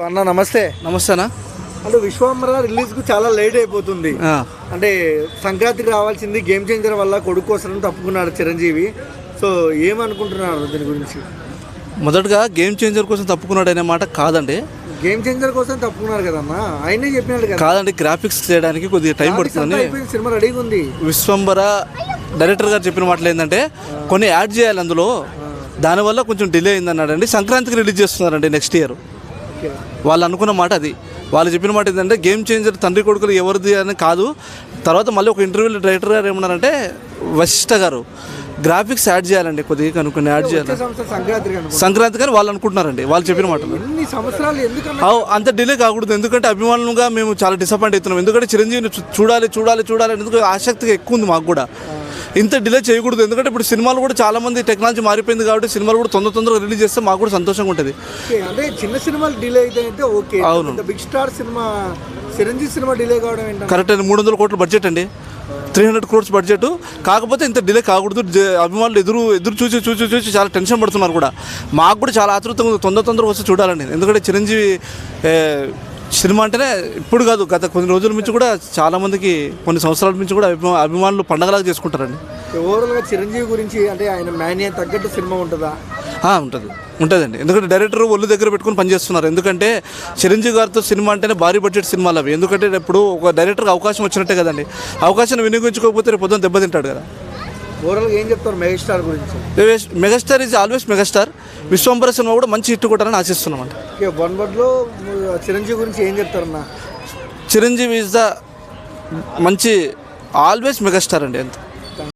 అన్న నమస్తే. నమస్తేనా? అంటే విశ్వాంబర రిలీజ్కు చాలా లేట్ అయిపోతుంది. అంటే సంక్రాంతికి రావాల్సింది గేమ్ చేంజర్ వల్ల కొడుకు కోసం తప్పుకున్నాడు చిరంజీవి. సో ఏమనుకుంటున్నారు దీని గురించి? మొదటగా గేమ్ చేంజర్ కోసం తప్పుకున్నాడు అనే మాట కాదండి. గేమ్ చేంజర్ కోసం తప్పుకున్నారు కదన్నా ఆయనే చెప్పినాడు కదా. కాదండి గ్రాఫిక్స్ చేయడానికి కొద్దిగా టైం అయిపోయింది, సినిమా రెడీగా ఉంది. విశ్వంబర డైరెక్టర్ గారు చెప్పిన మాటలు ఏంటంటే కొన్ని యాడ్ చేయాలి అందులో. దానివల్ల కొంచెం డిలే అయింది అన్నాడండి సంక్రాంతికి రిలీజ్ చేస్తున్నారండి నెక్స్ట్ ఇయర్. వాళ్ళు అనుకున్న మాట అది. వాళ్ళు చెప్పిన మాట ఏంటంటే గేమ్ చేంజర్ తండ్రి కొడుకులు ఎవరిది అని కాదు. తర్వాత మళ్ళీ ఒక ఇంటర్వ్యూలో డైరెక్టర్ గారు ఏమన్నారంటే వశిష్ఠ గారు గ్రాఫిక్స్ యాడ్ చేయాలండి కొద్దిగా కనుక్కొని యాడ్ చేయాలి. సంక్రాంతి కానీ వాళ్ళు అనుకుంటున్నారండి వాళ్ళు చెప్పిన మాటలు అంత డిలే కాకూడదు. ఎందుకంటే అభిమానులుగా మేము చాలా డిసప్పాయింట్ అవుతున్నాం. ఎందుకంటే చిరంజీవిని చూడాలి చూడాలి చూడాలి ఎందుకు ఆసక్తిగా ఎక్కువ ఉంది మాకు కూడా. ఇంత డిలే చేయకూడదు. ఎందుకంటే ఇప్పుడు సినిమాలు కూడా చాలా మంది టెక్నాలజీ మారిపోయింది కాబట్టి సినిమాలు కూడా తొందర తొందరగా రిలీజ్ చేస్తే మాకు కూడా సంతోషంగా ఉంటుంది. అంటే చిన్న సినిమాలు డిలే అయితే ఓకే. అవును. Big star cinema Chiranjeevi cinema delay కావడం ఏంటంటే? కరెక్ట్ అండి. మూడు వందల కోట్ల బడ్జెట్ అండి. త్రీ హండ్రెడ్ క్రోర్స్ బడ్జెట్ కాకపోతే ఇంత డిలే కాకూడదు. అభిమానులు ఎదురు ఎదురు చూసి చూసి చూసి చాలా టెన్షన్ పడుతున్నారు కూడా. మాకు కూడా చాలా ఆతృతంగా ఉంది. తొందర తొందరగా వస్తే చూడాలండి. ఎందుకంటే చిరంజీవి సినిమా అంటేనే ఇప్పుడు కాదు గత కొన్ని రోజుల నుంచి కూడా చాలా మందికి కొన్ని సంవత్సరాల నుంచి కూడా అభిమా అభిమానులు పండగలాగా చేసుకుంటారండి. ఓవరాల్గా చిరంజీవి గురించి అంటే ఆయన మాన్యా తగ్గట్టు సినిమా ఉంటుందా? ఆ, ఉంటుంది. ఉంటుందండి. ఎందుకంటే డైరెక్టర్ ఒళ్ళు దగ్గర పెట్టుకొని పనిచేస్తున్నారు. ఎందుకంటే చిరంజీవి గారితో సినిమా అంటేనే భారీ బడ్జెట్ సినిమాలు అవి ఎందుకంటే ఇప్పుడు ఒక డైరెక్టర్కి అవకాశం వచ్చినట్టే కదండి. అవకాశాన్ని వినియోగించుకోకపోతే రేపు పొద్దున్న దెబ్బతింటాడు కదా. ఏం చెప్తారు మెగాస్టార్ గురించి? Mega- megastar is always megastar. Vishwambhara cinema కూడా మంచి హిట్ కొట్టాలని ఆశిస్తున్నాం అండి ఓకే వన్ వర్డ్లో చిరంజీవి గురించి ఏం చెప్తారన్నా? చిరంజీవి ఈజ్ ద మంచి ఆల్వేస్ మెగాస్టార్ అండి అంత.